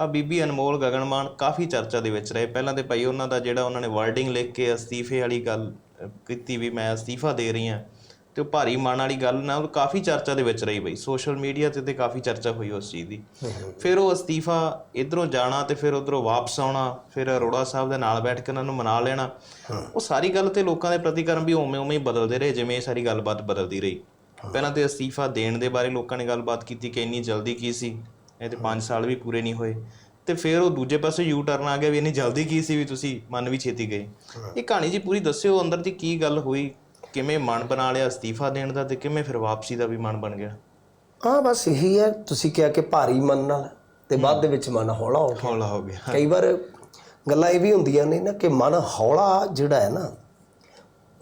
ਆ ਬੀਬੀ ਅਨਮੋਲ ਗਗਨਮਾਨ ਕਾਫੀ ਚਰਚਾ ਦੇ ਵਿੱਚ ਰਹੇ। ਪਹਿਲਾਂ ਤੇ ਭਾਈ ਉਹਨਾਂ ਦਾ ਜਿਹੜਾ ਉਹਨਾਂ ਨੇ ਵਰਡਿੰਗ ਲਿਖ ਕੇ ਅਸਤੀਫੇ ਵਾਲੀ ਗੱਲ ਕੀਤੀ ਵੀ ਮੈਂ ਅਸਤੀਫਾ ਦੇ ਰਹੀ ਹਾਂ। ਤੇ ਉਹ ਭਾਰੀ ਮਨ ਵਾਲੀ ਗੱਲ ਨਾਲ ਕਾਫੀ ਚਰਚਾ ਦੇ ਵਿੱਚ ਰਹੀ ਬਈ। ਸੋਸ਼ਲ ਮੀਡੀਆ ਤੇ ਤੇ ਕਾਫੀ ਚਰਚਾ ਹੋਈ ਉਸ ਚੀਜ਼ ਦੀ। ਫਿਰ ਉਹ ਅਸਤੀਫਾ ਇਧਰੋਂ ਜਾਣਾ ਤੇ ਫਿਰ ਉਧਰੋਂ ਵਾਪਸ ਆਉਣਾ ਫਿਰ ਅਰੋੜਾ ਸਾਹਿਬ ਦੇ ਨਾਲ ਬੈਠ ਕੇ ਉਹਨਾਂ ਨੂੰ ਮਨਾ ਲੈਣਾ। ਉਹ ਸਾਰੀ ਗੱਲ ਤੇ ਲੋਕਾਂ ਦੇ ਪ੍ਰਤੀਕਰਮ ਵੀ ਉਵੇਂ ਉਵੇਂ ਹੀ ਬਦਲਦੇ ਰਹੇ ਜਿਵੇਂ ਇਹ ਸਾਰੀ ਗੱਲਬਾਤ ਬਦਲਦੀ ਰਹੀ। ਪਹਿਲਾਂ ਤੇ ਅਸਤੀਫਾ ਦੇਣ ਦੇ ਬਾਰੇ ਲੋਕਾਂ ਨੇ ਗੱਲਬਾਤ ਕੀਤੀ ਕਿ ਇੰਨੀ ਜਲਦੀ ਕੀ ਸੀ? ਇਹ ਤੇ 5 ਸਾਲ ਵੀ ਪੂਰੇ ਨਹੀਂ ਹੋਏ। ਤੇ ਫਿਰ ਉਹ ਦੂਜੇ ਪਾਸੇ ਯੂ ਟਰਨ ਆ ਗਿਆ ਵੀ ਇੰਨੀ ਜਲਦੀ ਕੀ ਸੀ ਵੀ ਤੁਸੀਂ ਮਨ ਵੀ ਛੇਤੀ ਗਏ। ਇਹ ਕਹਾਣੀ ਜੀ ਪੂਰੀ ਦੱਸਿਓ ਅੰਦਰ ਦੀ ਕੀ ਗੱਲ ਹੋਈ ਕਿਵੇਂ ਮਨ ਬਣਾ ਲਿਆ ਅਸਤੀਫਾ ਦੇਣ ਦਾ ਤੇ ਕਿਵੇਂ ਫਿਰ ਵਾਪਸੀ ਦਾ ਵੀ ਮਨ ਬਣ ਗਿਆ? ਹਾਂ ਬਸ ਇਹੀ ਹੈ। ਤੁਸੀਂ ਕਿਹਾ ਕਿ ਭਾਰੀ ਮਨ ਨਾਲ ਤੇ ਬਾਅਦ ਦੇ ਵਿੱਚ ਮਨ ਹੌਲਾ ਹੋ ਗਿਆ। ਹੌਲਾ ਹੋ ਗਿਆ। ਕਈ ਵਾਰ ਗੱਲਾਂ ਇਹ ਵੀ ਹੁੰਦੀਆਂ ਨੇ ਨਾ ਕਿ ਮਨ ਹੌਲਾ ਜਿਹੜਾ ਹੈ ਨਾ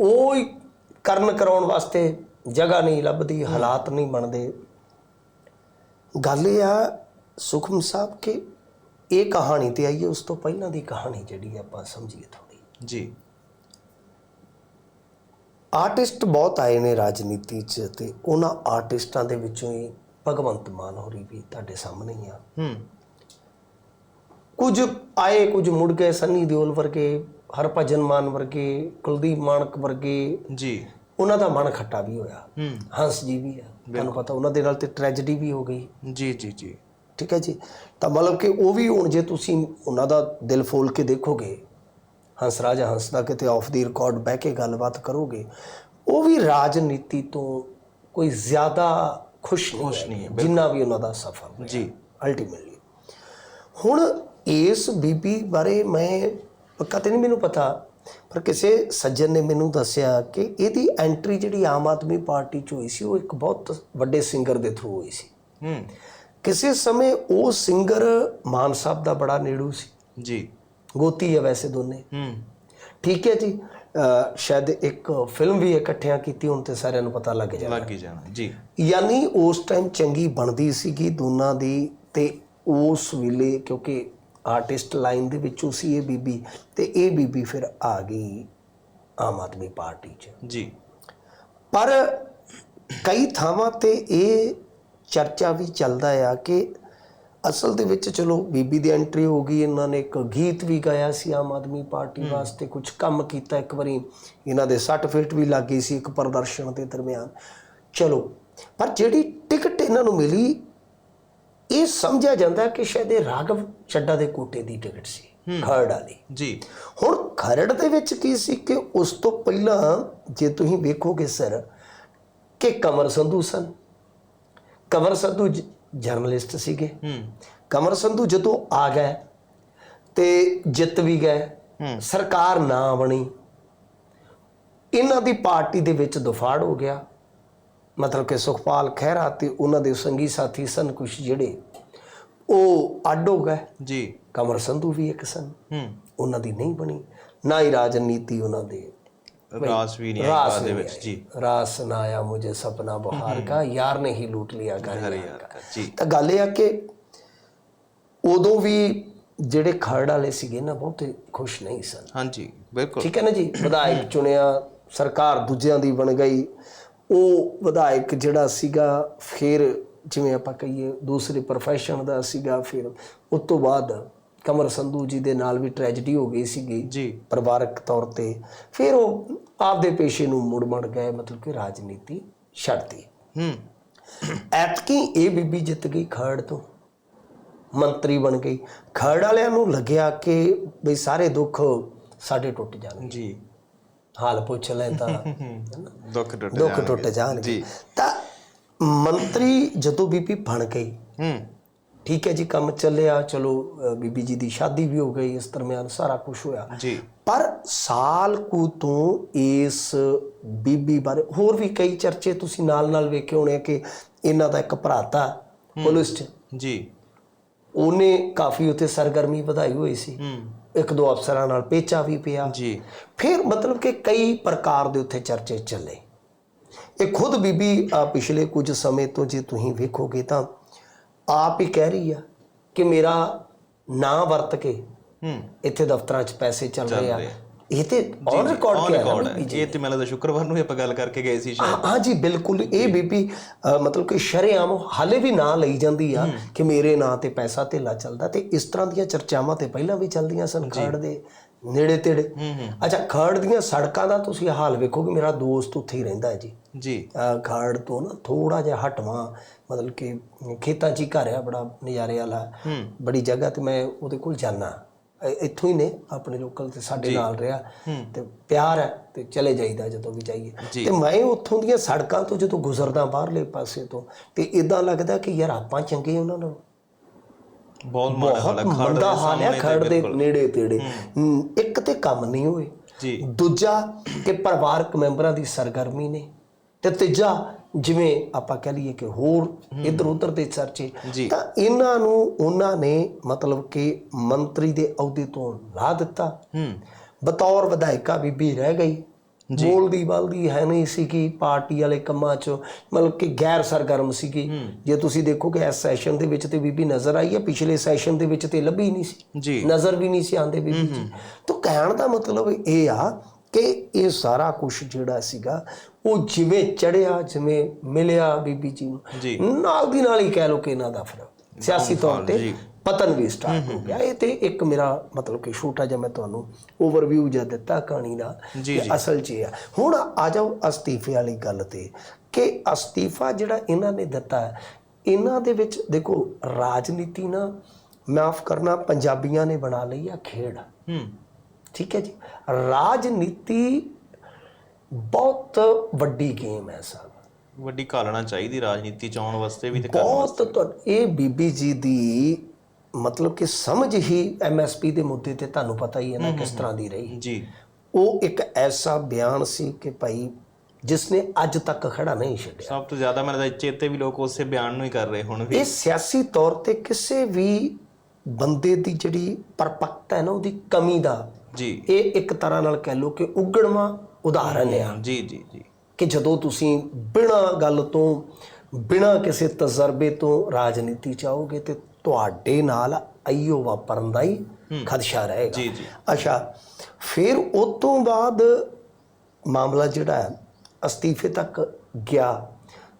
ਉਹ ਕਰਨ ਕਰਾਉਣ ਵਾਸਤੇ ਜਗ੍ਹਾ ਨਹੀਂ ਲੱਭਦੀ ਹਾਲਾਤ ਨਹੀਂ ਬਣਦੇ। ਗੱਲ ਇਹ ਆ ਸੁਖਮ ਸਾਹਿਬ ਕਿ ਇਹ ਕਹਾਣੀ ਤੇ ਆਈਏ ਉਸ ਤੋਂ ਪਹਿਲਾਂ ਦੀ ਕਹਾਣੀ ਜਿਹੜੀ ਆਪਾਂ ਸਮਝੀਏ ਥੋੜੀ ਜੀ। ਆਰਟਿਸਟ ਬਹੁਤ ਆਏ ਨੇ ਰਾਜਨੀਤੀ 'ਚ ਤੇ ਉਹਨਾਂ ਆਰਟਿਸਟਾਂ ਦੇ ਵਿੱਚੋਂ ਹੀ ਭਗਵੰਤ ਮਾਨ ਹੋਰੀ ਵੀ ਤੁਹਾਡੇ ਸਾਹਮਣੇ ਹੀ ਆ। ਹੂੰ। ਕੁਝ ਆਏ ਕੁਝ ਮੁੜ ਗਏ ਸੰਨੀ ਦਿਓਲ ਵਰਗੇ ਹਰਭਜਨ ਮਾਨ ਵਰਗੇ ਕੁਲਦੀਪ ਮਾਨਕ ਵਰਗੇ। ਜੀ। ਉਹਨਾਂ ਦਾ ਮਨ ਖੱਟਾ ਵੀ ਹੋਇਆ। ਹੂੰ। ਹੰਸ ਜੀ ਵੀ ਆ। ਤੁਹਾਨੂੰ ਪਤਾ ਉਹਨਾਂ ਦੇ ਨਾਲ ਤੇ ਟ੍ਰੈਜੇਡੀ ਵੀ ਹੋ ਗਈ। ਜੀ ਜੀ ਜੀ। ਠੀਕ ਹੈ ਜੀ? ਤਾਂ ਮਤਲਬ ਕਿ ਉਹ ਵੀ ਹੁਣ ਜੇ ਤੁਸੀਂ ਉਹਨਾਂ ਦਾ ਦਿਲ ਫੋਲ ਕੇ ਦੇਖੋਗੇ ਹੰਸ ਰਾਜਾ ਹੰਸ ਦਾ ਕਿਤੇ ਆਫ ਦੀ ਰਿਕਾਰਡ ਬਹਿ ਕੇ ਗੱਲਬਾਤ ਕਰੋਗੇ ਉਹ ਵੀ ਰਾਜਨੀਤੀ ਤੋਂ ਕੋਈ ਜ਼ਿਆਦਾ ਖੁਸ਼ ਨਹੀਂ ਖੁਸ਼ ਨਹੀਂ ਜਿੰਨਾ ਵੀ ਉਹਨਾਂ ਦਾ ਸਫਰ ਜੀ। ਅਲਟੀਮੇਟਲੀ ਹੁਣ ਇਸ ਬੀਬੀ ਬਾਰੇ ਮੈਂ ਪੱਕਾ ਤੇ ਨਹੀਂ ਮੈਨੂੰ ਪਤਾ ਪਰ ਕਿਸੇ ਸੱਜਣ ਨੇ ਮੈਨੂੰ ਦੱਸਿਆ ਕਿ ਇਹਦੀ ਐਂਟਰੀ ਜਿਹੜੀ ਆਮ ਆਦਮੀ ਪਾਰਟੀ ਚ ਹੋਈ ਸੀ ਉਹ ਇੱਕ ਬਹੁਤ ਵੱਡੇ ਸਿੰਗਰ ਦੇ ਥਰੂ ਹੋਈ ਸੀ। ਹੂੰ। ਕਿਸੇ ਸਮੇਂ ਉਹ ਸਿੰਗਰ ਮਾਨ ਸਾਹਿਬ ਦਾ ਬੜਾ ਨੇੜੂ ਸੀ। ਜੀ। ਗੋਤੀ ਹੈ ਵੈਸੇ ਦੋਨੇ। ਹੂੰ। ਠੀਕ ਹੈ ਜੀ। ਸ਼ਾਇਦ ਇੱਕ ਫਿਲਮ ਵੀ ਇਕੱਠਿਆਂ ਕੀਤੀ ਹੁਣ ਤੇ ਸਾਰਿਆਂ ਨੂੰ ਪਤਾ ਲੱਗ ਜਾਣਾ। ਲੱਗ ਜਾਣਾ ਜੀ। ਯਾਨੀ ਉਸ ਟਾਈਮ ਚੰਗੀ ਬਣਦੀ ਸੀਗੀ ਦੋਨਾਂ ਦੀ ਤੇ ਉਸ ਵੇਲੇ ਕਿਉਂਕਿ ਆਰਟਿਸਟ ਲਾਈਨ ਦੇ ਵਿੱਚੋਂ ਸੀ ਇਹ ਬੀਬੀ ਤੇ ਇਹ ਬੀਬੀ ਫਿਰ ਆ ਗਈ ਆਮ ਆਦਮੀ ਪਾਰਟੀ 'ਚ। ਜੀ। ਪਰ ਕਈ ਥਾਵਾਂ ਤੇ ਇਹ ਚਰਚਾ ਵੀ ਚੱਲਦਾ ਆ ਕਿ ਅਸਲ ਦੇ ਵਿੱਚ ਚਲੋ ਬੀਬੀ ਦੀ ਐਂਟਰੀ ਹੋ ਗਈ ਇਹਨਾਂ ਨੇ ਇੱਕ ਗੀਤ ਵੀ ਗਾਇਆ ਸੀ ਆਮ ਆਦਮੀ ਪਾਰਟੀ ਵਾਸਤੇ ਕੁਝ ਕੰਮ ਕੀਤਾ ਇੱਕ ਵਾਰੀ ਇਹਨਾਂ ਦੇ ਸਰਟੀਫਿਕੇਟ ਵੀ ਲੱਗ ਗਈ ਸੀ ਇੱਕ ਪ੍ਰਦਰਸ਼ਨ ਦੇ ਦਰਮਿਆਨ। ਚਲੋ ਪਰ ਜਿਹੜੀ ਟਿਕਟ ਇਹਨਾਂ ਨੂੰ ਮਿਲੀ ਇਹ ਸਮਝਿਆ ਜਾਂਦਾ ਕਿ ਸ਼ਾਇਦ ਇਹ ਰਾਘਵ ਚੱਡਾ ਦੇ ਕੋਟੇ ਦੀ ਟਿਕਟ ਸੀ ਖਰੜ ਵਾਲੀ। ਜੀ। ਹੁਣ ਖਰੜ ਦੇ ਵਿੱਚ ਕੀ ਸੀ ਕਿ ਉਸ ਤੋਂ ਪਹਿਲਾਂ ਜੇ ਤੁਸੀਂ ਵੇਖੋਗੇ ਸਰ ਕਿ ਕਮਰ ਸੰਧੂ ਸਨ ਕਮਰ ਸੰਧੂ ਜਰਨਲਿਸਟ ਸੀਗੇ ਹੂੰ ਕਮਰ ਸੰਧੂ ਜਦੋਂ ਆ ਗਏ ਤੇ ਜਿੱਤ ਵੀ ਗਏ। ਸਰਕਾਰ ਨਾ ਬਣੀ ਇਹਨਾਂ ਦੀ ਪਾਰਟੀ ਦੇ ਵਿੱਚ ਦਫਾੜ ਹੋ ਗਿਆ ਮਤਲਬ ਕਿ ਸੁਖਪਾਲ ਖਹਿਰਾ ਤੇ ਉਹਨਾਂ ਦੇ ਸੰਗੀ ਸਾਥੀ ਸਨ ਕੁਝ ਜਿਹੜੇ ਉਹ ਅੱਡ ਹੋ ਗਏ ਜੀ ਕਮਰ ਸੰਧੂ ਵੀ ਇੱਕ ਸਨ ਹੂੰ ਉਹਨਾਂ ਦੀ ਨਹੀਂ ਬਣੀ ਨਾ ਹੀ ਰਾਜਨੀਤੀ ਉਹਨਾਂ ਦੇ ਰਾਸ ਵੀ ਨਹੀਂ ਆਇਆ ਦੇ ਵਿੱਚ ਜੀ। ਰਾਸ ਨਾ ਆਇਆ ਮੁਝੇ ਸੁਪਨਾ ਬਹਾਰ ਦਾ ਯਾਰ ਨੇ ਹੀ ਲੂਟ ਲਿਆ ਘਰ ਜੀ। ਤਾਂ ਗੱਲ ਇਹ ਆ ਕਿ ਉਦੋਂ ਵੀ ਜਿਹੜੇ ਖਰੜ ਵਾਲੇ ਸੀਗੇ ਨਾ ਬਹੁਤੇ ਖੁਸ਼ ਨਹੀਂ ਸਨ। ਹਾਂਜੀ ਬਿਲਕੁਲ। ਠੀਕ ਹੈ ਨਾ ਜੀ? ਵਿਧਾਇਕ ਚੁਣਿਆ ਸਰਕਾਰ ਦੂਜਿਆਂ ਦੀ ਬਣ ਗਈ। ਉਹ ਵਿਧਾਇਕ ਜਿਹੜਾ ਸੀਗਾ ਫਿਰ ਜਿਵੇਂ ਆਪਾਂ ਕਹੀਏ ਦੂਸਰੇ profession ਦਾ ਸੀਗਾ ਫਿਰ ਉਸ ਤੋਂ ਬਾਅਦ ਕਮਰ ਸੰਧੂ ਜੀ ਦੇ ਨਾਲ ਵੀ ਟ੍ਰੈਜੇਡੀ ਹੋ ਗਈ ਸੀਗੀ ਜੀ। ਪਰਿਵਾਰਕ ਤੌਰ ਤੇ। ਫਿਰ ਉਹ ਆਪਦੇ ਪੇਸ਼ੇ ਨੂੰ ਮੁੜ ਮੁੜ ਗਏ ਮਤਲਬ ਕਿ ਰਾਜਨੀਤੀ ਛੱਡਤੀ। ਹੂੰ। ਐਤਕੀ ਇਹ ਬੀਬੀ ਜਿੱਤ ਗਈ ਖਰੜ ਤੋਂ। ਮੰਤਰੀ ਬਣ ਗਈ। ਖਰੜ ਵਾਲਿਆਂ ਨੂੰ ਲੱਗਿਆ ਕਿ ਬਈ ਸਾਰੇ ਦੁੱਖ ਸਾਡੇ ਟੁੱਟ ਜਾਣਗੇ। ਜੀ। ਹਾਲ ਪੁੱਛ ਲੈ ਤਾਂ। ਦੁੱਖ ਟੁੱਟ ਦੁੱਖ ਜਾਣਗੇ। ਟੁੱਟ ਜਾਣਗੇ। ਜੀ। ਤਾਂ ਮੰਤਰੀ ਜਦੋਂ ਬੀਬੀ ਬਣ ਗਈ ਹੂੰ। ਠੀਕ ਹੈ ਜੀ ਕੰਮ ਚੱਲਿਆ ਚਲੋ ਬੀਬੀ ਜੀ ਦੀ ਸ਼ਾਦੀ ਵੀ ਹੋ ਗਈ ਇਸ ਦਰਮਿਆਨ ਸਾਰਾ ਕੁਝ ਹੋਇਆ। ਜੀ। ਪਰ ਸਾਲ ਕੁ ਤੋਂ ਇਸ ਬੀਬੀ ਬਾਰੇ ਹੋਰ ਵੀ ਕਈ ਚਰਚੇ ਤੁਸੀਂ ਨਾਲ-ਨਾਲ ਵੇਖੇ ਹੋਣੇ ਕਿ ਇਹਨਾਂ ਦਾ ਇੱਕ ਭਰਾਤਾ ਪੁਲਿਸ 'ਚ। ਜੀ। ਉਹਨੇ ਕਾਫੀ ਉੱਥੇ ਸਰਗਰਮੀ ਵਧਾਈ ਹੋਈ ਸੀ। ਇੱਕ ਦੋ ਅਫਸਰਾਂ ਨਾਲ ਪੇਚਾ ਵੀ ਪਿਆ। ਜੀ। ਫਿਰ ਮਤਲਬ ਕਿ ਕਈ ਪ੍ਰਕਾਰ ਦੇ ਉੱਥੇ ਚਰਚੇ ਚੱਲੇ। ਇਹ ਖੁਦ ਬੀਬੀ ਪਿਛਲੇ ਕੁਝ ਸਮੇਂ ਤੋਂ ਜੇ ਤੁਸੀਂ ਵੇਖੋਗੇ ਤਾਂ ਆਪ ਹੀ ਕਹਿ ਰਹੀ ਆ ਕਿ ਮੇਰਾ ਨਾਂ ਵਰਤ ਕੇ ਹੂੰ। ਇੱਥੇ ਦਫ਼ਤਰਾਂ 'ਚ ਪੈਸੇ ਚੱਲ ਰਹੇ ਆ। ਇਹ ਤੇ ਔਨ ਰਿਕਾਰਡ ਕਿਹਾ ਇਹ ਤੇ ਮੈਨੂੰ ਸ਼ੁੱਕਰਵਾਰ ਨੂੰ ਆਪਾਂ ਗੱਲ ਕਰਕੇ ਗਏ ਸੀ ਸ਼ਾਇਦ। ਹਾਂ ਜੀ ਬਿਲਕੁਲ। ਇਹ ਅ, ਮਤਲਬ ਕਿ ਸ਼ਰੇਆਮ ਹਾਲੇ ਵੀ ਨਾਂ ਲਈ ਜਾਂਦੀ ਆ ਕਿ ਮੇਰੇ ਨਾਂ ਤੇ ਪੈਸਾ ਧੇਲਾ ਚੱਲਦਾ ਤੇ ਇਸ ਤਰ੍ਹਾਂ ਦੀਆਂ ਚਰਚਾਵਾਂ ਤੇ ਪਹਿਲਾਂ ਵੀ ਚੱਲਦੀਆਂ ਸਨ ਖਰੜ ਦੇ ਨੇੜੇ ਤੇੜੇ। ਅੱਛਾ ਖਰੜ ਦੀਆਂ ਸੜਕਾਂ ਦਾ ਤੁਸੀਂ ਹਾਲ ਵੇਖੋ ਕਿ ਮੇਰਾ ਦੋਸਤ ਉੱਥੇ ਹੀ ਰਹਿੰਦਾ ਹੈ ਜੀ। ਜੀ। ਅ, ਖਰੜ ਤੋਂ ਨਾ ਥੋੜਾ ਜਿਹਾ ਹਟਵਾਂ ਮਤਲਬ ਕਿ ਖੇਤਾਂ 'ਚ ਹੀ ਘਰ ਆ ਬੜਾ ਨਜ਼ਾਰੇ ਵਾਲਾ। ਬੜੀ ਜਗ੍ਹਾ ਤੇ ਮੈਂ ਉਹਦੇ ਕੋਲ ਜਾਣਾ ਇੱਥੋਂ ਹੀ ਨੇ ਆਪਣੇ ਲੋਕਲ ਤੇ ਸਾਡੇ ਨਾਲ ਰਿਹਾ। ਤੇ ਪਿਆਰ ਹੈ ਤੇ ਚਲੇ ਜਾਈਦਾ ਜਦੋਂ ਵੀ ਜਾਈਏ। ਤੇ ਮੈਂ ਉੱਥੋਂ ਦੀਆਂ ਸੜਕਾਂ ਤੋਂ ਜਦੋਂ ਗੁਜ਼ਰਦਾ ਬਾਹਰਲੇ ਪਾਸੇ ਤੋਂ ਤੇ ਇਦਾਂ ਲੱਗਦਾ ਕਿ ਯਾਰ ਆਪਾਂ ਚੰਗੇ ਉਹਨਾਂ ਨਾਲ। ਬਹੁਤ ਮੰਦਾ ਹਾਲ ਹੈ ਖੜ ਦੇ ਨੇੜੇ ਤੇੜੇ। ਇੱਕ ਤੇ ਕੰਮ ਨਹੀਂ ਹੋਏ। ਜੀ। ਦੂਜਾ ਕਿ ਪਰਿਵਾਰਕ ਮੈਂਬਰਾਂ ਦੀ ਸਰਗਰਮੀ ਨੇ। ਤੇ ਤੀਜਾ ਜਿਵੇਂ ਆਪਾਂ ਕਹ ਲਈਏ ਕਿ ਹੋਰ ਇੱਧਰ ਉੱਧਰ ਦੇ ਚਰਚੇ। ਤਾਂ ਇਹਨਾਂ ਨੂੰ ਉਹਨਾਂ ਨੇ ਮਤਲਬ ਕਿ ਮੰਤਰੀ ਦੇ ਅਹੁਦੇ ਤੋਂ ਲਾ ਦਿੱਤਾ। ਹੂੰ। ਬਤੌਰ ਵਿਧਾਇਕਾ ਬੀਬੀ ਰਹਿ ਗਈ। ਬੋਲਦੀ ਬਲਦੀ ਹੈ ਨਹੀਂ ਸੀ ਕਿ ਪਾਰਟੀ ਵਾਲੇ ਕੰਮਾਂ 'ਚ ਮਤਲਬ ਕਿ ਗੈਰ ਸਰਗਰਮ ਸੀਗੀ। ਜੇ ਤੁਸੀਂ ਦੇਖੋਗੇ ਇਸ ਸੈਸ਼ਨ ਦੇ ਵਿੱਚ ਤੇ ਬੀਬੀ ਨਜ਼ਰ ਆਈ ਹੈ ਪਿਛਲੇ ਸੈਸ਼ਨ ਦੇ ਵਿੱਚ ਤੇ ਲੱਭੀ ਨਹੀਂ ਸੀ। ਨਜ਼ਰ ਵੀ ਨਹੀਂ ਸੀ ਆਉਂਦੇ ਬੀਬੀ ਜੀ। ਤਾਂ ਕਹਿਣ ਦਾ ਮਤਲਬ ਇਹ ਆ ਕਿ ਇਹ ਸਾਰਾ ਕੁਝ ਜਿਹੜਾ ਸੀਗਾ ਉਹ ਜਿਵੇਂ ਚੜਿਆ ਜਿਵੇਂ ਮਿਲਿਆ ਬੀਬੀ ਜੀ। ਨੂੰ। ਨਾਲ ਦੀ ਨਾਲ ਹੀ ਕਹਿ ਲੋ ਕਿ ਇਹਨਾਂ ਦਾ ਫਿਰ ਸਿਆਸੀ ਤੌਰ ਤੇ ਪਤਨ ਵੀ ਸਟਾਰਟ ਹੋ ਗਿਆ। ਇਹ ਤੇ ਇੱਕ ਮੇਰਾ ਮਤਲਬ ਕਿ ਛੋਟਾ ਜਿਹਾ ਮੈਂ ਤੁਹਾਨੂੰ ਓਵਰਵਿਊ ਜਿਹਾ ਦਿੱਤਾ ਕਹਾਣੀ ਦਾ ਕਿ ਅਸਲ 'ਚ ਇਹ ਆ। ਹੁਣ ਆ ਜਾਓ ਅਸਤੀਫੇ ਵਾਲੀ ਗੱਲ ਤੇ ਕਿ ਅਸਤੀਫਾ ਜਿਹੜਾ ਇਹਨਾਂ ਨੇ ਦਿੱਤਾ ਇਹਨਾਂ ਦੇ ਵਿੱਚ ਦੇਖੋ ਰਾਜਨੀਤੀ ਨਾ ਮਾਫ ਕਰਨਾ ਪੰਜਾਬੀਆਂ ਨੇ ਬਣਾ ਲਈ ਆ ਖੇਡ। ਹੂੰ। ਠੀਕ ਹੈ ਜੀ? ਰਾਜਨੀਤੀ ਬਹੁਤ ਵੱਡੀ ਗੇਮ ਹੈ ਸਾਹਿਬ ਵੱਡੀ ਘਾਲਣਾ ਚਾਹੀਦੀ ਰਾਜਨੀਤੀ ਚ ਆਉਣ ਵਾਸਤੇ ਵੀ ਤੇ ਕਰਨ ਬਹੁਤ ਤੁਹਾ- ਇਹ ਬੀਬੀ ਜੀ ਦੀ ਮਤਲਬ ਕਿ ਸਮਝ ਹੀ ਐਮਐਸਪੀ ਦੇ ਮੁੱਦੇ ਤੇ ਤੁਹਾਨੂੰ ਪਤਾ ਹੀ ਹੈ ਨਾ ਕਿਸ ਤਰ੍ਹਾਂ ਦੀ ਰਹੀ। ਜੀ। ਉਹ ਇੱਕ ਐਸਾ ਬਿਆਨ ਸੀ ਕਿ ਭਾਈ ਜਿਸ ਨੇ ਅੱਜ ਤੱਕ ਖੜਾ ਨਹੀਂ ਛੱਡਿਆ। ਸਭ ਤੋਂ ਜ਼ਿਆਦਾ ਮੈਨੂੰ ਲੱਗਦਾ ਚੇਤੇ ਵੀ ਲੋਕ ਉਸੇ ਬਿਆਨ ਨੂੰ ਹੀ ਕਰ ਰਹੇ ਹੁਣ ਵੀ ਇਹ ਸਿਆਸੀ ਤੌਰ ਤੇ ਕਿਸੇ ਵੀ ਬੰਦੇ ਦੀ ਜਿਹੜੀ ਪਰਪੱਕਤਾ ਹੈ ਨਾ ਉਹਦੀ ਕਮੀ ਦਾ ਜੀ। ਇਹ ਇੱਕ ਤਰ੍ਹਾਂ ਨਾਲ ਕਹਿ ਲਓ ਕਿ ਉਗੜਵਾ ਉਦਾਹਰਨ ਆ। ਜੀ ਜੀ ਜੀ। ਕਿ ਜਦੋਂ ਤੁਸੀਂ ਬਿਨਾਂ ਗੱਲ ਤੋਂ ਬਿਨਾਂ ਕਿਸੇ ਤਜਰਬੇ ਤੋਂ ਰਾਜਨੀਤੀ ਚ ਆਓਗੇ ਤੇ ਤੁਹਾਡੇ ਨਾਲ ਆਈਓ ਵਾਪਰਨ ਦਾ ਹੀ ਖਦਸ਼ਾ ਰਹੇਗਾ। ਜੀ ਜੀ। ਅੱਛਾ ਫਿਰ ਉਸ ਤੋਂ ਬਾਅਦ ਮਾਮਲਾ ਜਿਹੜਾ ਹੈ ਅਸਤੀਫੇ ਤੱਕ ਗਿਆ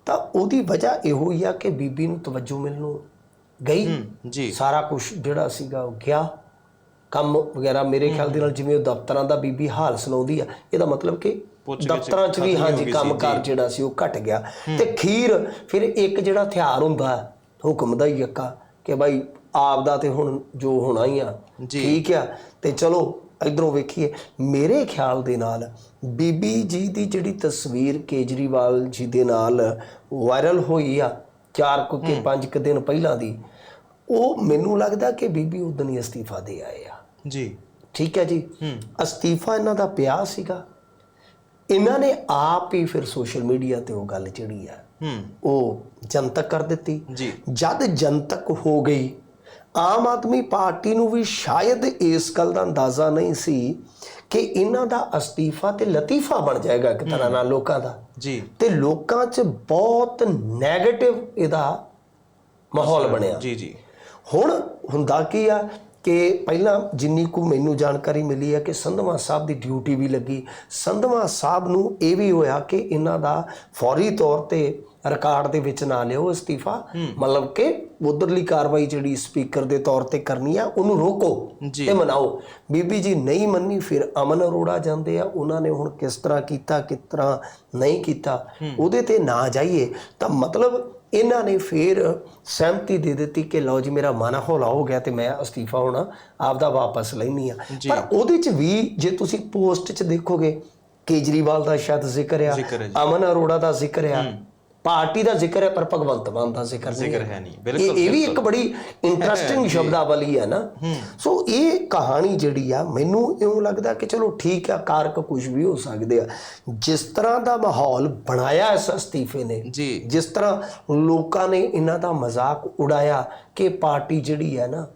ਤਾਂ ਉਹਦੀ ਵਜ੍ਹਾ ਇਹੋ ਹੀ ਆ ਕਿ ਬੀਬੀ ਨੂੰ ਤਵੱਜੋ ਮਿਲਣੋਂ ਗਈ। ਹੂੰ ਜੀ। ਸਾਰਾ ਕੁਝ ਜਿਹੜਾ ਸੀਗਾ ਉਹ ਗਿਆ। ਕੰਮ ਵਗੈਰਾ ਮੇਰੇ ਖਿਆਲ ਦੇ ਨਾਲ ਜਿਵੇਂ ਉਹ ਦਫ਼ਤਰਾਂ ਦਾ ਬੀਬੀ ਹਾਲ ਸੁਣਾਉਂਦੀ ਆ ਇਹਦਾ ਮਤਲਬ ਕਿ ਦਫ਼ਤਰਾਂ 'ਚ ਵੀ ਹਾਂਜੀ ਕੰਮਕਾਰ ਜਿਹੜਾ ਸੀ ਉਹ ਘਟ ਗਿਆ। ਤੇ ਖੀਰ ਫਿਰ ਇੱਕ ਜਿਹੜਾ ਹਥਿਆਰ ਹੁੰਦਾ ਹੁਕਮ ਦਾ ਹੀ ਇੱਕਾ ਕਿ ਭਾਈ ਆਪ ਦਾ ਤੇ ਹੁਣ ਜੋ ਹੋਣਾ ਹੀ ਆ। ਠੀਕ ਆ। ਤੇ ਚਲੋ ਇਧਰੋਂ ਵੇਖੀਏ। ਮੇਰੇ ਖਿਆਲ ਦੇ ਨਾਲ ਬੀਬੀ ਜੀ ਦੀ ਜਿਹੜੀ ਤਸਵੀਰ ਕੇਜਰੀਵਾਲ ਜੀ ਦੇ ਨਾਲ ਵਾਇਰਲ ਹੋਈ ਆ ਚਾਰ ਕੁ ਕੇ ਪੰਜ ਕੁ ਦਿਨ ਪਹਿਲਾਂ ਦੀ ਉਹ ਮੈਨੂੰ ਲੱਗਦਾ ਕਿ ਬੀਬੀ ਉਦੋਂ ਹੀ ਅਸਤੀਫਾ ਦੇ ਆਏ ਆ। ਜੀ। ਠੀਕ ਹੈ ਜੀ। ਅਸਤੀਫਾ ਇਹਨਾਂ ਦਾ ਪਿਆ ਸੀਗਾ। ਇਹਨਾਂ ਨੇ ਆਪ ਹੀ ਫਿਰ ਸੋਸ਼ਲ ਮੀਡੀਆ ਤੇ ਉਹ ਗੱਲ ਜਿਹੜੀ ਆ ਉਹ ਜਨਤਕ ਕਰ ਦਿੱਤੀ। ਜਦ ਜਨਤਕ ਹੋ ਗਈ ਆਮ ਆਦਮੀ ਪਾਰਟੀ ਨੂੰ ਵੀ ਸ਼ਾਇਦ ਇਸ ਗੱਲ ਦਾ ਅੰਦਾਜ਼ਾ ਨਹੀਂ ਸੀ ਕਿ ਇਹਨਾਂ ਦਾ ਅਸਤੀਫਾ ਤੇ ਲਤੀਫਾ ਬਣ ਜਾਏਗਾ ਇੱਕ ਤਰ੍ਹਾਂ ਨਾਲ ਲੋਕਾਂ ਦਾ। ਜੀ। ਤੇ ਲੋਕਾਂ 'ਚ ਬਹੁਤ 네ਗੇਟਿਵ ਇਹਦਾ ਮਾਹੌਲ ਬਣਿਆ। ਜੀ ਜੀ। ਹੁਣ ਹੁੰਦਾ ਕੀ ਆ ਕਿ ਪਹਿਲਾਂ ਜਿੰਨੀ ਕੁ ਮੈਨੂੰ ਜਾਣਕਾਰੀ ਮਿਲੀ ਹੈ ਕਿ ਸੰਧਵਾ ਸਾਹਿਬ ਦੀ ਡਿਊਟੀ ਵੀ ਲੱਗੀ। ਸੰਧਵਾ ਸਾਹਿਬ ਨੂੰ ਇਹ ਵੀ ਹੋਇਆ ਕਿ ਇਹਨਾਂ ਦਾ ਫੌਰੀ ਤੌਰ ਤੇ ਰਿਕਾਰਡ ਦੇ ਵਿੱਚ ਨਾ ਲਿਓ ਅਸਤੀਫਾ। ਮਤਲਬ ਕਿ ਉਧਰਲੀ ਕਾਰਵਾਈ ਜਿਹੜੀ ਸਪੀਕਰ ਦੇ ਤੌਰ ਤੇ ਕਰਨੀ ਆ ਉਹਨੂੰ ਰੋਕੋ। ਤੇ ਮਨਾਓ। ਬੀਬੀ ਜੀ ਨਹੀਂ ਮੰਨੀ ਫਿਰ ਅਮਨ ਅਰੋੜਾ ਜਾਂਦੇ ਆ। ਉਹਨਾਂ ਨੇ ਹੁਣ ਕਿਸ ਤਰ੍ਹਾਂ ਕੀਤਾ ਕਿਸ ਤਰ੍ਹਾਂ ਨਹੀਂ ਕੀਤਾ ਉਹਦੇ ਤੇ ਨਾ ਜਾਈਏ। ਤਾਂ ਮਤਲਬ ਇਹਨਾਂ ਨੇ ਫਿਰ ਸਹਿਮਤੀ ਦੇ ਦਿੱਤੀ ਕਿ ਲਓ ਜੀ ਮੇਰਾ ਮਨ ਹੌਲਾ ਹੋ ਗਿਆ ਤੇ ਮੈਂ ਅਸਤੀਫਾ ਹੁਣ ਆਪਦਾ ਵਾਪਸ ਲੈਣੀ ਆ ਪਰ ਉਹਦੇ ਚ ਵੀ ਜੇ ਤੁਸੀਂ ਪੋਸਟ ਚ ਦੇਖੋਗੇ ਕੇਜਰੀਵਾਲ ਦਾ ਸ਼ਾਇਦ ਜ਼ਿਕਰ ਆ। ਅਮਨ ਅਰੋੜਾ ਦਾ ਜ਼ਿਕਰ ਆ ਪਾਰਟੀ ਦਾ ਜ਼ਿਕਰ ਹੈ ਪਰ ਭਗਵੰਤ ਮਾਨ ਦਾ ਜ਼ਿਕਰ ਨਹੀਂ ਜ਼ਿਕਰ ਹੈ। ਨਹੀਂ ਬਿਲਕੁਲ ਇਹ ਵੀ ਇੱਕ ਬੜੀ ਇੰਟਰਸਟਿੰਗ ਸ਼ਬਦਾਵਲੀ ਹੈ ਨਾ। ਸੋ ਇਹ ਕਹਾਣੀ ਜਿਹੜੀ ਆ ਮੈਨੂੰ ਇਉਂ ਲੱਗਦਾ ਕਿ ਚਲੋ ਠੀਕ ਆ ਕਾਰਕ ਕੁਝ ਵੀ ਹੋ ਸਕਦੇ ਆ। ਜਿਸ ਤਰ੍ਹਾਂ ਦਾ ਮਾਹੌਲ ਬਣਾਇਆ ਇਸ ਅਸਤੀਫੇ ਨੇ ਜਿਸ ਤਰ੍ਹਾਂ ਲੋਕਾਂ ਨੇ ਇਹਨਾਂ ਦਾ ਮਜ਼ਾਕ ਉਡਾਇਆ ਕਿ ਪਾਰਟੀ ਜਿਹੜੀ ਹੈ ਨਾ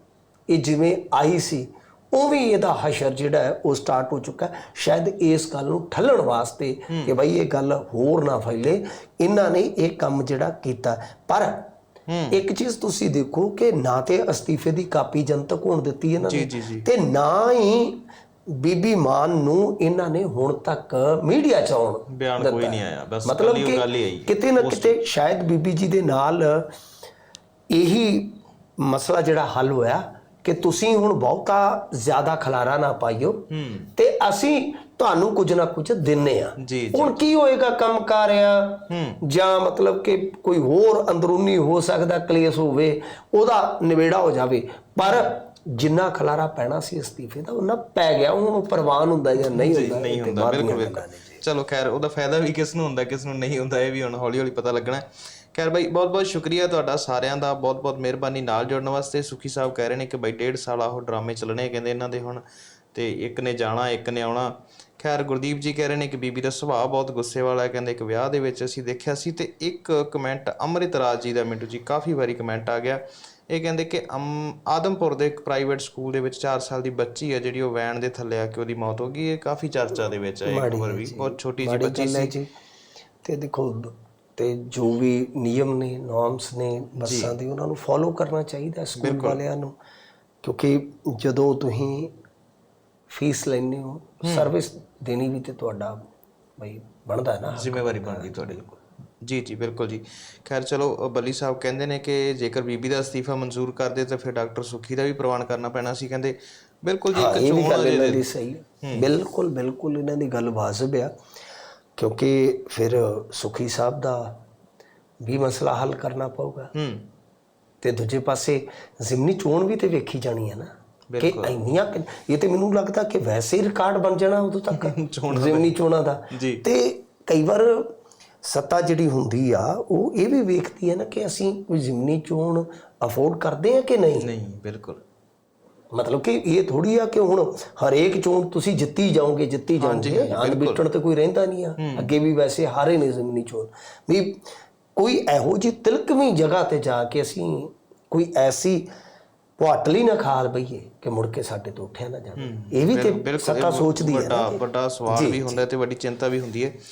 ਇਹ ਜਿਵੇਂ ਆਈ ਸੀ ਉਹ ਵੀ ਇਹਦਾ ਹਸ਼ਰ ਜਿਹੜਾ ਹੈ ਉਹ ਸਟਾਰਟ ਹੋ ਚੁੱਕਾ ਹੈ। ਸ਼ਾਇਦ ਇਸ ਗੱਲ ਨੂੰ ਠੱਲਣ ਵਾਸਤੇ ਕਿ ਬਈ ਇਹ ਗੱਲ ਹੋਰ ਨਾ ਫੈਲੇ। ਇਹਨਾਂ ਨੇ ਇਹ ਕੰਮ ਜਿਹੜਾ ਕੀਤਾ ਪਰ ਇੱਕ ਚੀਜ਼ ਤੁਸੀਂ ਦੇਖੋ ਕਿ ਨਾ ਤੇ ਅਸਤੀਫੇ ਦੀ ਕਾਪੀ ਜਨਤਕ ਹੋਣ ਦਿੱਤੀ ਇਹਨਾਂ ਨੇ। ਤੇ ਨਾ ਹੀ ਬੀਬੀ ਮਾਨ ਨੂੰ ਇਹਨਾਂ ਨੇ ਹੁਣ ਤੱਕ ਮੀਡੀਆ ਚ ਆਉਣ ਬਿਆਨ ਕੋਈ ਨਹੀਂ ਆਇਆ। ਬਸ ਮਤਲਬ ਕਿ ਕਿਤੇ ਨਾ ਕਿਤੇ ਸ਼ਾਇਦ ਬੀਬੀ ਜੀ ਦੇ ਨਾਲ ਇਹੀ ਮਸਲਾ ਜਿਹੜਾ ਹੱਲ ਹੋਇਆ। ਕਿ ਤੁਸੀਂ ਹੁਣ ਬਹੁਤਾ ਜ਼ਿਆਦਾ ਖਲਾਰਾ ਨਾ ਪਾਈਓ ਤੇ ਅਸੀਂ ਤੁਹਾਨੂੰ ਕੁਝ ਨਾ ਕੁਝ ਦਿੰਨੇ ਆ। ਹੁਣ ਕੀ ਹੋਏਗਾ ਕੰਮ ਕਰ ਆ? ਹੂੰ। ਜਾਂ ਮਤਲਬ ਕਿ ਕੋਈ ਹੋਰ ਅੰਦਰੂਨੀ ਹੋ ਸਕਦਾ ਕਲੇਸ਼ ਹੋਵੇ ਉਹਦਾ ਨਿਬੇੜਾ ਹੋ ਜਾਵੇ। ਪਰ ਜਿੰਨਾ ਖਲਾਰਾ ਪੈਣਾ ਸੀ ਅਸਤੀਫੇ ਦਾ ਉਹਨਾਂ ਪੈ ਗਿਆ। ਹੁਣ ਉਹ ਪ੍ਰਵਾਨ ਹੁੰਦਾ ਜਾਂ ਨਹੀਂ ਹੁੰਦਾ ਨਹੀਂ ਹੁੰਦਾ। ਬਿਲਕੁਲ ਚਲੋ ਖੈਰ ਉਹਦਾ ਫਾਇਦਾ ਵੀ ਕਿਸ ਨੂੰ ਹੁੰਦਾ ਕਿਸ ਨੂੰ ਨਹੀਂ ਹੁੰਦਾ ਇਹ ਵੀ ਹੁਣ ਹੌਲੀ ਹੌਲੀ ਪਤਾ ਲੱਗਣਾ ਹੈ। ਖੈਰ ਬਾਈ ਬਹੁਤ ਬਹੁਤ ਸ਼ੁਕਰੀਆ ਤੁਹਾਡਾ ਸਾਰਿਆਂ ਦਾ ਬਹੁਤ ਬਹੁਤ ਮਿਹਰਬਾਨੀ ਨਾਲ ਜੁੜਨ ਵਾਸਤੇ। ਸੁਖੀ ਸਾਹਿਬ ਕਹਿ ਰਹੇ ਨੇ ਕਿ ਬਾਈ ਡੇਢ ਸਾਲ ਆ ਉਹ ਡਰਾਮੇ ਚੱਲਣੇ ਕਹਿੰਦੇ ਇਹਨਾਂ ਦੇ ਹੁਣ ਤੇ ਇੱਕ ਨੇ ਜਾਣਾ ਇੱਕ ਨੇ ਆਉਣਾ। ਖੈਰ ਗੁਰਦੀਪ ਜੀ ਕਹਿ ਰਹੇ ਨੇ ਕਿ ਬੀਬੀ ਦਾ ਸੁਭਾਅ ਬਹੁਤ ਗੁੱਸੇ ਵਾਲਾ ਹੈ ਕਹਿੰਦੇ ਇੱਕ ਵਿਆਹ ਦੇ ਵਿੱਚ ਅਸੀਂ ਦੇਖਿਆ ਸੀ ਤੇ ਇੱਕ ਕਮੈਂਟ ਅੰਮ੍ਰਿਤ ਰਾਜ ਜੀ ਦਾ ਮਿੰਟੂ ਜੀ ਕਾਫੀ ਵਾਰੀ ਕਮੈਂਟ ਆ ਗਿਆ। ਇਹ ਕਹਿੰਦੇ ਕਿ ਆਦਮਪੁਰ ਦੇ ਇੱਕ ਪ੍ਰਾਈਵੇਟ ਸਕੂਲ ਦੇ ਵਿੱਚ 4 ਸਾਲ ਦੀ ਬੱਚੀ ਹੈ ਜਿਹੜੀ ਉਹ ਵੈਨ ਦੇ ਥੱਲੇ ਆ ਕੇ ਉਹਦੀ ਮੌਤ ਹੋ ਗਈ ਇਹ ਕਾਫੀ ਚਰਚਾ ਦੇ ਵਿੱਚ ਹੈ ਇਹ ਖਬਰ ਵੀ ਬਹੁਤ ਛੋਟੀ ਜਿਹੀ ਬੱਚੀ ਸੀ। ਤੇ ਦੇਖੋ ਤੇ ਜੋ ਵੀ ਨਿਯਮ ਨੇ ਨਾਰਮਸ ਨੇ ਬੱਸਾਂ ਦੇ ਉਹਨਾਂ ਨੂੰ ਫੋਲੋ ਕਰਨਾ ਚਾਹੀਦਾ ਸਕੂਲ ਵਾਲਿਆਂ ਨੂੰ। ਕਿਉਂਕਿ ਜਦੋਂ ਤੁਸੀਂ ਫੀਸ ਲੈਂਦੇ ਹੋ ਸਰਵਿਸ ਦੇਣੀ ਵੀ ਤੇ ਤੁਹਾਡਾ ਬਈ ਬਣਦਾ ਨਾ। ਜ਼ਿੰਮੇਵਾਰੀ ਬਣ ਗਈ ਤੁਹਾਡੇ ਜੀ ਜੀ ਬਿਲਕੁਲ ਜੀ। ਖੈਰ ਚਲੋ ਬੱਲੀ ਸਾਹਿਬ ਕਹਿੰਦੇ ਨੇ ਕਿ ਜੇਕਰ ਬੀਬੀ ਦਾ ਅਸਤੀਫਾ ਮਨਜ਼ੂਰ ਕਰਦੇ ਤਾਂ ਫਿਰ ਡਾਕਟਰ ਸੁਖੀ ਦਾ ਵੀ ਪ੍ਰਵਾਨ ਕਰਨਾ ਪੈਣਾ ਸੀ ਕਹਿੰਦੇ। ਬਿਲਕੁਲ ਜੀ ਇੱਕ ਚੋਣ ਦੀ ਸਹੀ ਹੈ। ਬਿਲਕੁਲ ਬਿਲਕੁਲ ਇਹਨਾਂ ਦੀ ਗੱਲ ਵਾਜਬ ਆ। ਕਿਉਂਕਿ ਫਿਰ ਸੁਖੀ ਸਾਹਿਬ ਦਾ ਵੀ ਮਸਲਾ ਹੱਲ ਕਰਨਾ ਪਊਗਾ। ਹੂੰ। ਤੇ ਦੂਜੇ ਪਾਸੇ ਜ਼ਿਮਨੀ ਚੋਣ ਵੀ ਤੇ ਵੇਖੀ ਜਾਣੀ ਹੈ ਨਾ। ਕਿ ਇੰਨੀਆਂ ਇਹ ਤੇ ਮੈਨੂੰ ਲੱਗਦਾ ਕਿ ਵੈਸੇ ਹੀ ਰਿਕਾਰਡ ਬਣ ਜਾਣਾ ਉਦੋਂ ਤੱਕ। ਜ਼ਿਮਨੀ ਚੋਣਾਂ ਦਾ। ਤੇ ਕਈ ਵਾਰ ਸੱਤਾ ਜਿਹੜੀ ਹੁੰਦੀ ਆ ਉਹ ਇਹ ਵੀ ਵੇਖਦੀ ਹੈ ਨਾ ਕਿ ਅਸੀਂ ਕੋਈ ਜ਼ਿਮਨੀ ਚੋਣ ਅਫੋਰਡ ਕਰਦੇ ਆ ਕਿ ਨਹੀਂ? ਨਹੀਂ ਬਿਲਕੁਲ। ਮਤਲਬ ਕਿ ਇਹ ਥੋੜੀ ਆ ਕਿ ਹੁਣ ਹਰੇਕ ਚੋਣ ਤੁਸੀਂ ਜਿੱਤੀ ਜਾਓਗੇ ਜਿੱਤੀ ਜਾਓਗੇ ਅੰਦ ਬਿਟਣ ਤੇ ਕੋਈ ਰਹਿੰਦਾ ਨਹੀਂ ਆ। ਅੱਗੇ ਵੀ ਵੈਸੇ ਹਾਰੇ ਨੇ ਜ਼ਮੀਨੀ ਚੋਣ। ਵੀ ਕੋਈ ਇਹੋ ਜਿਹੀ ਤਿਲਕਵੀਂ ਜਗ੍ਹਾ ਤੇ ਜਾ ਕੇ ਅਸੀਂ ਕੋਈ ਐਸੀ ਪੁਆਟਲੀ ਨਾ ਖਾਲ ਬਈਏ ਕਿ ਮੁੜ ਕੇ ਸਾਡੇ ਤੋਂ ਉੱਠਿਆ ਨਾ ਜਾਵੇ। ਇਹ ਵੀ ਤੇ ਸੱਤਾ ਸੋਚਦੀ ਹੈ ਵੱਡਾ ਵੱਡਾ ਸਵਾਲ ਵੀ ਹੁੰਦਾ ਤੇ ਵੱਡੀ ਚਿੰਤਾ ਵੀ ਹੁੰਦੀ ਹੈ।